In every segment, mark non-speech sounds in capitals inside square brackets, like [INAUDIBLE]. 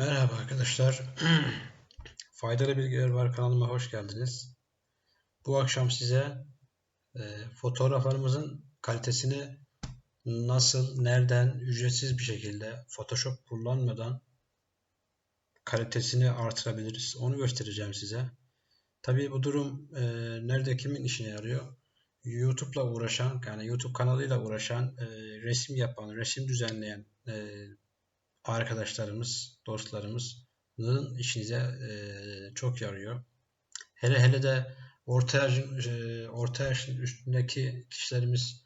Merhaba arkadaşlar. [CLEARS THROAT] Faydalı Bilgiler Var kanalıma hoş geldiniz. Bu akşam size e, fotoğraflarımızın kalitesini nasıl, nereden, ücretsiz bir şekilde Photoshop kullanmadan kalitesini artırabiliriz. Onu göstereceğim size. Tabii bu durum e, nerede kimin işine yarıyor? YouTube'la uğraşan, yani YouTube kanalıyla uğraşan, e, resim yapan, resim düzenleyen e, arkadaşlarımız, dostlarımızın işinize e, çok yarıyor. Hele hele de orta yaşın, e, orta yaşın üstündeki kişilerimiz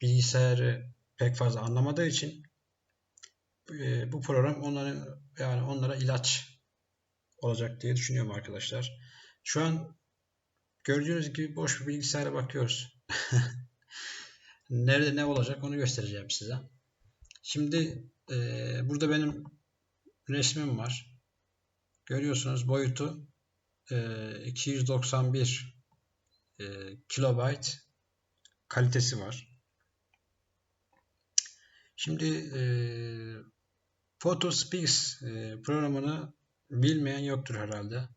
bilgisayarı pek fazla anlamadığı için e, bu program onların yani onlara ilaç olacak diye düşünüyorum arkadaşlar. Şu an gördüğünüz gibi boş bir bilgisayara bakıyoruz. [LAUGHS] Nerede ne olacak onu göstereceğim size. Şimdi ee, burada benim resmim var. Görüyorsunuz boyutu e, 291 e, kilobayt kalitesi var. Şimdi e, PhotoSpeaks e, programını bilmeyen yoktur herhalde.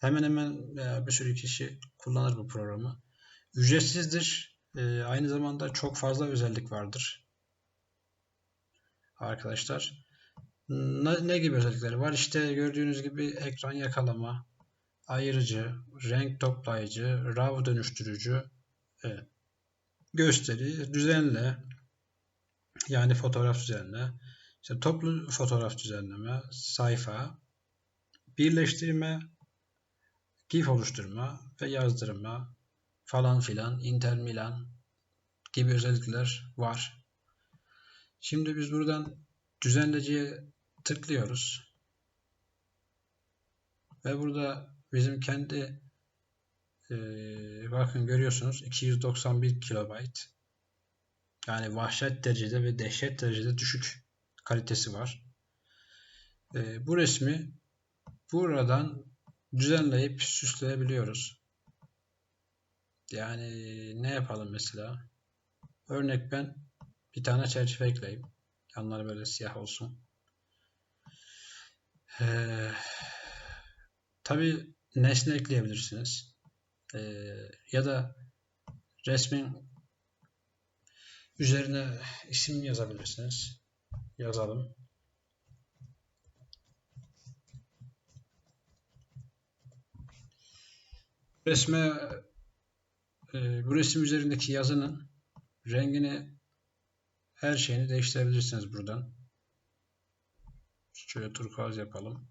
Hemen hemen e, bir sürü kişi kullanır bu programı. Ücretsizdir. E, aynı zamanda çok fazla özellik vardır arkadaşlar. Ne, ne gibi özellikleri var? İşte gördüğünüz gibi ekran yakalama, ayırıcı, renk toplayıcı, RAW dönüştürücü, evet. gösteri, düzenle, yani fotoğraf düzenle, işte toplu fotoğraf düzenleme, sayfa, birleştirme, GIF oluşturma ve yazdırma falan filan, Inter Milan gibi özellikler var. Şimdi biz buradan düzenleciye tıklıyoruz. Ve burada bizim kendi e, bakın görüyorsunuz 291 kilobayt yani vahşet derecede ve dehşet derecede düşük kalitesi var. E, bu resmi buradan düzenleyip süsleyebiliyoruz. Yani ne yapalım mesela? Örnek ben bir tane çerçeve ekleyeyim. Yanları böyle siyah olsun. Ee, Tabi nesne ekleyebilirsiniz. Ee, ya da resmin üzerine isim yazabilirsiniz. Yazalım. Resme e, bu resim üzerindeki yazının rengini her şeyini değiştirebilirsiniz buradan. Şöyle turkuaz yapalım.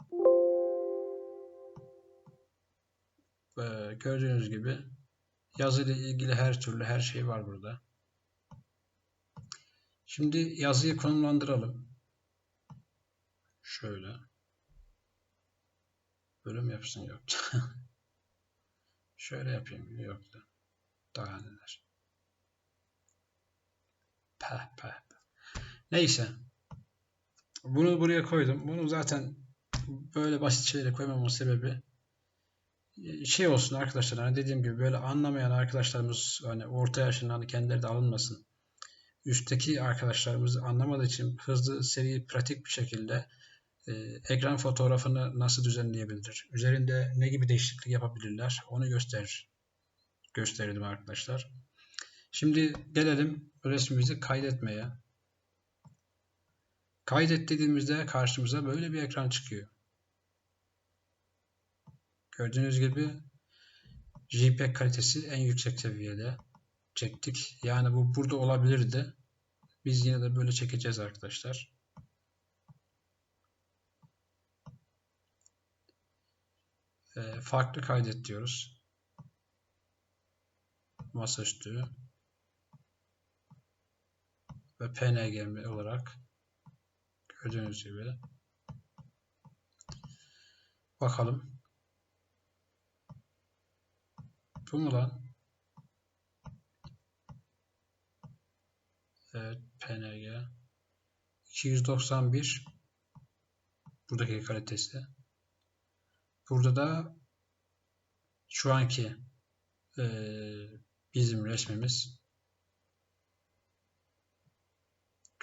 Ve gördüğünüz gibi yazı ile ilgili her türlü her şey var burada. Şimdi yazıyı konumlandıralım. Şöyle. Bölüm yapsın yoktu. [LAUGHS] Şöyle yapayım yoktu. Daha neler. Peh peh. Neyse. Bunu buraya koydum. Bunu zaten böyle basit şeylere koymamın sebebi e, şey olsun arkadaşlar hani dediğim gibi böyle anlamayan arkadaşlarımız hani orta yaşında hani kendileri de alınmasın. Üstteki arkadaşlarımız anlamadığı için hızlı, seri, pratik bir şekilde e, ekran fotoğrafını nasıl düzenleyebilir? Üzerinde ne gibi değişiklik yapabilirler? Onu gösterir. Gösterdim arkadaşlar. Şimdi gelelim resmimizi kaydetmeye. Kaydet dediğimizde karşımıza böyle bir ekran çıkıyor. Gördüğünüz gibi JPEG kalitesi en yüksek seviyede çektik. Yani bu burada olabilirdi. Biz yine de böyle çekeceğiz arkadaşlar. Ee, farklı kaydet diyoruz. Masaüstü ve PNG olarak gördüğünüz gibi. Bakalım. Bu mu lan? Evet PNG 291 buradaki kalitesi. Burada da şu anki e, bizim resmimiz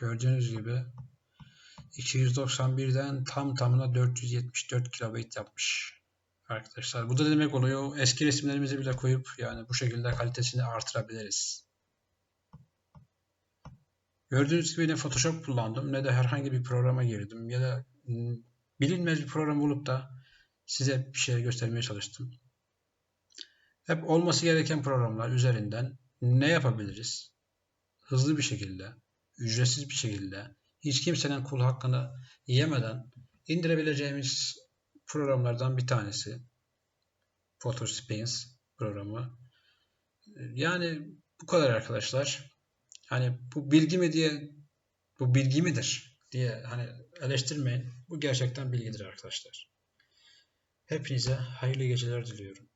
Gördüğünüz gibi 291'den tam tamına 474 kilobit yapmış arkadaşlar. Bu da demek oluyor eski resimlerimizi bile koyup yani bu şekilde kalitesini artırabiliriz. Gördüğünüz gibi ne Photoshop kullandım ne de herhangi bir programa girdim ya da m, bilinmez bir program bulup da size bir şey göstermeye çalıştım. Hep olması gereken programlar üzerinden ne yapabiliriz? Hızlı bir şekilde, ücretsiz bir şekilde, hiç kimsenin kul hakkını yemeden indirebileceğimiz programlardan bir tanesi. Photospace programı. Yani bu kadar arkadaşlar. Hani bu bilgi mi diye bu bilgi midir diye hani eleştirmeyin. Bu gerçekten bilgidir arkadaşlar. Hepinize hayırlı geceler diliyorum.